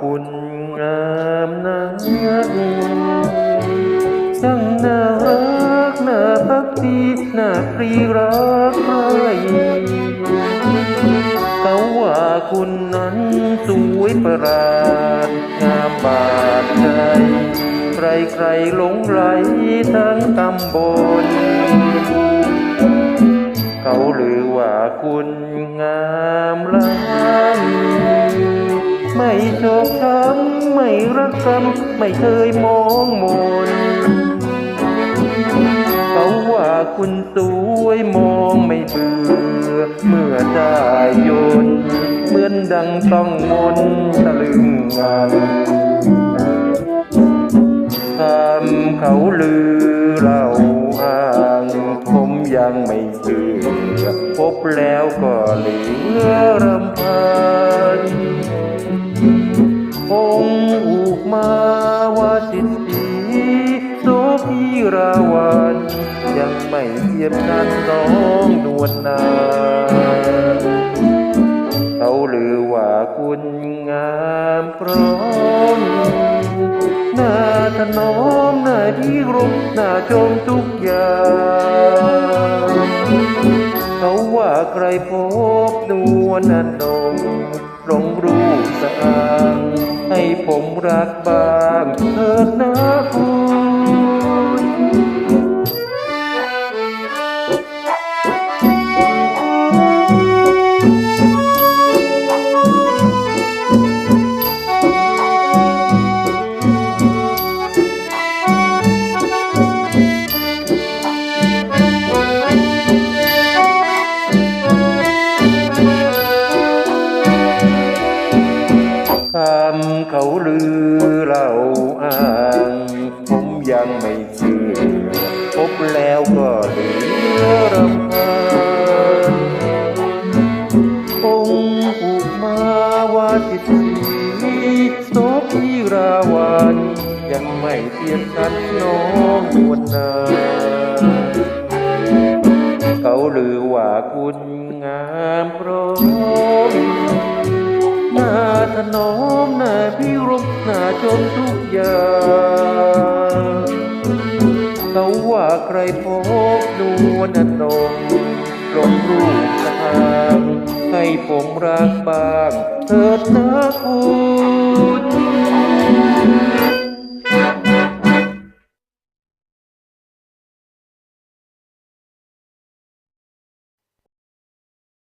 กช่างน่ารักน่าพักดีน่าปรีรักใครเขาว่าคุณนั้นสวยประหลาดงามบาดใจใครใครหลงไหลทั้งตำบลเขาลือว่าคุณงามล้ำ ชอบช้ำไม่รักกันไม่เคยมองมนเขาว่าคุณสวยมองไม่เบื่อเมื่อได้ยนเหมือนดังต้องมนต์ตะลึงงันคำเขาลือเราอ้างผมยังไม่เชื่อพบแล้วก็เหลือรำพัน องค์อุมาวาสิทธิโสพีราวันยังไม่เทียบกันน้องนวลนาเขาลือว่าคุณงามพร้อมหน้าถนอมหน้าที่รมหน้าชมทุกอย่างเขาว่าใครพบนวลนันน รักบ้า เขาลือเราอ้าง ผมยังไม่เชื่อพบแล้วก็เหลือรำพันองค์อุมาวาสิทธิโสพีราวันยังไม่เทียบกันน้องนวลนาเขาลือว่าคุณงามพร้อมนาถนอมหน้า พิรมหน้าชมทุกอย่างเขาว่าใครพบนวลนงลงรูปทางให้ผมรักบ้างเถิดนะคุณ